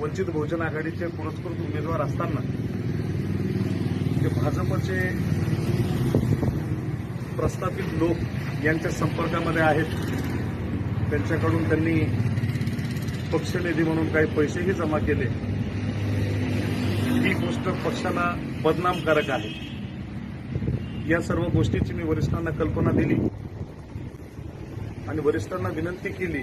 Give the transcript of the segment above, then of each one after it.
वंचित बहुजन आघाडीचे पुरस्कृत उमेदवार असताना जे भाजपचे प्रस्थापित लोक यांच्या संपर्कामध्ये आहेत त्यांच्याकडून त्यांनी पक्षनिधी म्हणून काही पैसेही जमा केले. ही गोष्ट पक्षाला बदनामकारक आहे. या सर्व गोष्टीची मी वरिष्ठांना कल्पना दिली आणि वरिष्ठांना विनंती केली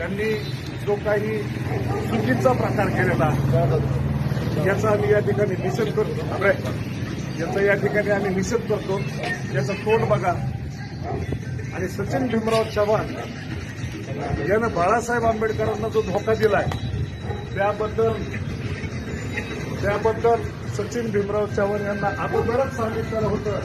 त्यांनी जो काही चुकीचा प्रकार केलेला याचा आम्ही या ठिकाणी निषेध करतो. अरे, याचा या ठिकाणी आम्ही निषेध करतो. याचं तोंड बघा. आणि सचिन भीमराव चव्हाण यानं बाळासाहेब आंबेडकरांना जो धोका दिलाय त्याबद्दल त्याबद्दल सचिन भीमराव चव्हाण यांना अगोदरच सांगितलं होतं.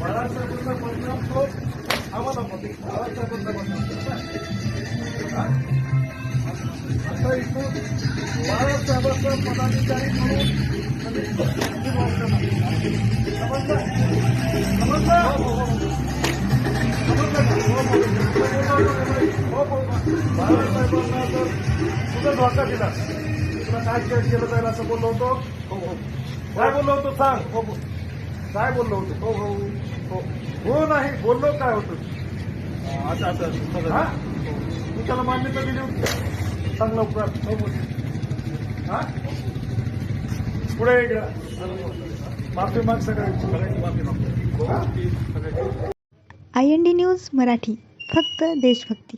बाळासाहेबांचा परिणाम तो आम्हाला मध्ये बाळासाहेबांचा परिणाम आता इथून बाळासाहेबांचा पदाधिकारी म्हणून बाळासाहेबांना जर धोका दिला तुला काय केलं जाईल असं बोललो होतो हो हो काय बोललो होतो सांग हो काय बोललो होतो हो हो हो हो नाही बोललो काय होतं असं असं हा तू त्याला मान्यता दिली होती सांग लवकर हो बोल हा पुढे माफी माग सगळ्यांची माफी I N D news Marathi फक्त देशभक्ती.